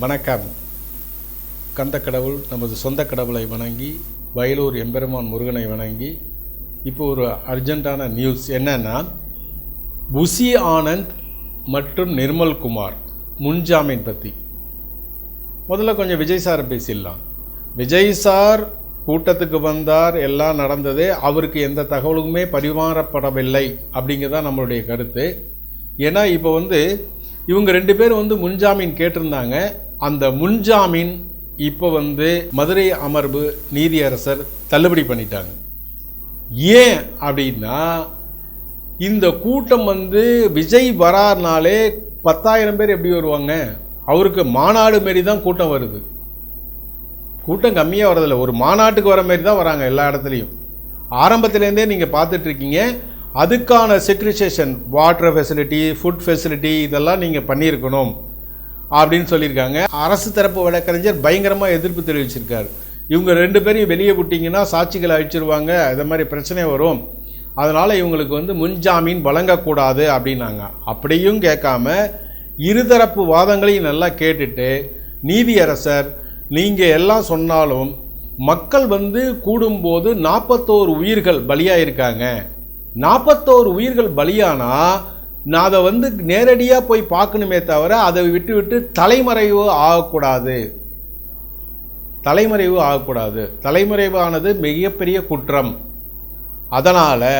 வணக்கம். கந்த கடவுள் நமது சொந்த கடவுளை வணங்கி வயலூர் எம்பெருமான் முருகனை வணங்கி இப்போ ஒரு அர்ஜென்ட்டான நியூஸ் என்னென்னா புசி ஆனந்த் மற்றும் நிர்மல் குமார் முன்ஜாமீன் பற்றி முதல்ல கொஞ்சம் விஜய் சாரை பேசிடலாம். விஜய் சார் கூட்டத்துக்கு வந்தார் எல்லாம் நடந்தது அவருக்கு எந்த தகவலுமே பரிமாறப்படவில்லை அப்படிங்கிறதான் நம்மளுடைய கருத்து. ஏன்னா இப்போ வந்து இவங்க ரெண்டு பேரும் வந்து முன்ஜாமீன் கேட்டிருந்தாங்க. அந்த முன்ஜாமீன் இப்போ வந்து மதுரை அமர்வு நீதியரசர் தள்ளுபடி பண்ணிட்டாங்க. ஏன் அப்படின்னா இந்த கூட்டம் வந்து விஜய் வரார்னாலே பத்தாயிரம் பேர் எப்படி வருவாங்க? அவருக்கு மாநாடு மாரி தான் கூட்டம் வருது. கூட்டம் கம்மியாக வரதில்லை. ஒரு மாநாட்டுக்கு வர மாரி தான் வராங்க எல்லா இடத்துலையும். ஆரம்பத்துலேருந்தே நீங்கள் பார்த்துட்ருக்கீங்க அதுக்கான segregation water facility food facility இதெல்லாம் நீங்கள் பண்ணியிருக்கணும் அப்படின்னு சொல்லியிருக்காங்க. அரசு தரப்பு வழக்கறிஞர் பயங்கரமாக எதிர்ப்பு தெரிவிச்சிருக்கார். இவங்க ரெண்டு பேரையும் வெளியே விட்டிங்கன்னா சாட்சிகளை அழிச்சிருவாங்க இது மாதிரி பிரச்சனை வரும். அதனால் இவங்களுக்கு வந்து முன்ஜாமீன் வழங்கக்கூடாது அப்படின்னாங்க. அப்படியும் கேட்காம இருதரப்பு வாதங்களையும் நல்லா கேட்டுட்டு நீதியரசர் நீங்கள் எல்லாம் சொன்னாலும் மக்கள் வந்து கூடும்போது நாற்பத்தோரு உயிர்கள் பலியாயிருக்காங்க. நாற்பத்தோரு உயிர்கள் பலியானா நான் அதை வந்து நேரடியாக போய் பார்க்கணுமே தவிர அதை விட்டு விட்டு தலைமறைவு ஆகக்கூடாது. தலைமறைவு ஆகக்கூடாது. தலைமறைவானது மிகப்பெரிய குற்றம். அதனால்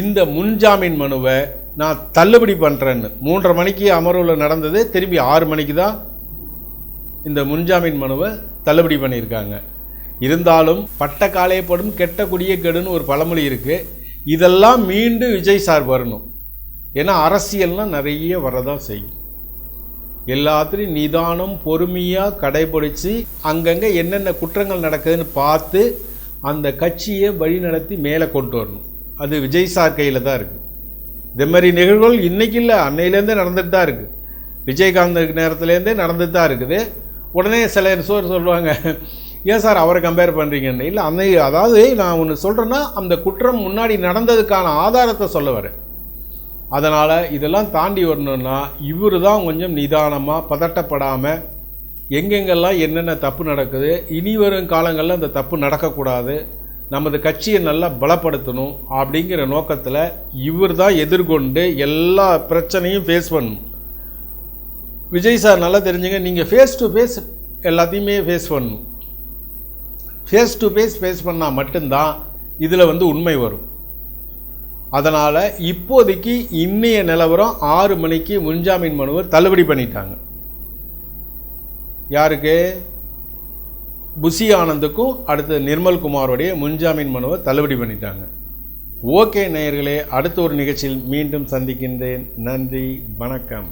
இந்த முன்ஜாமீன் மனுவை நான் தள்ளுபடி பண்ணுறேன்னு மூன்றரை மணிக்கு அமர்வில் நடந்தது திரும்பி ஆறு மணிக்கு தான் இந்த முன்ஜாமீன் மனுவை தள்ளுபடி பண்ணியிருக்காங்க. இருந்தாலும் பட்ட காலையப்படும் கெட்ட குடிய கெடுன்னு ஒரு பழமொழி இருக்குது இதெல்லாம் மீண்டும் விஜய் சார் வரணும். ஏன்னா அரசியல்லாம் நிறைய வரதான் செய்யும். எல்லாத்துலேயும் நிதானம் பொறுமையாக கடைபிடிச்சு அங்கங்கே என்னென்ன குற்றங்கள் நடக்குதுன்னு பார்த்து அந்த கட்சியை வழிநடத்தி மேலே கொண்டு வரணும். அது விஜய் சார் கையில் தான் இருக்குது இதே மாதிரி நிகழ்வுகள் இன்றைக்கி இல்லை. அன்னையிலேருந்தே நடந்துட்டு தான் இருக்குது விஜயகாந்த் நேரத்துலேருந்தே நடந்துட்டு தான் இருக்குது. உடனே சில சோர் சொல்லுவாங்க ஏன் சார் அவரை கம்பேர் பண்ணுறீங்கன்னு இல்லை அந்த அதாவது நான் ஒன்று சொல்கிறேன்னா அந்த குற்றம் முன்னாடி நடந்ததுக்கான ஆதாரத்தை சொல்ல வரேன். அதனால் இதெல்லாம் தாண்டி வரணுன்னா இவர் தான் கொஞ்சம் நிதானமாக பதட்டப்படாமல் எங்கெங்கெல்லாம் என்னென்ன தப்பு நடக்குது இனி வரும் காலங்களில் அந்த தப்பு நடக்கக்கூடாது நமது கட்சியை நல்லா பலப்படுத்தணும் அப்படிங்கிற நோக்கத்தில் இவர் தான் எதிர்கொண்டு எல்லா பிரச்சனையும் ஃபேஸ் பண்ணணும். விஜய் சார் நல்லா தெரிஞ்சுங்க நீங்கள் ஃபேஸ் டு ஃபேஸ் எல்லாத்தையுமே ஃபேஸ் பண்ணணும். ஃபேஸ் டு ஃபேஸ் ஃபேஸ் பண்ணால் மட்டும்தான் இதில் வந்து உண்மை வரும். அதனால் இப்போதைக்கு இன்னைய நிலவரம் ஆறு மணிக்கு முன்ஜாமீன் மனுவை தள்ளுபடி பண்ணிட்டாங்க. யாருக்கு? புஷி ஆனந்துக்கும் அடுத்து நிர்மல்குமாரோடைய முன்ஜாமீன் மனுவை தள்ளுபடி பண்ணிட்டாங்க. ஓகே நேயர்களே அடுத்த ஒரு நிகழ்ச்சியில் மீண்டும் சந்திக்கின்றேன். நன்றி வணக்கம்.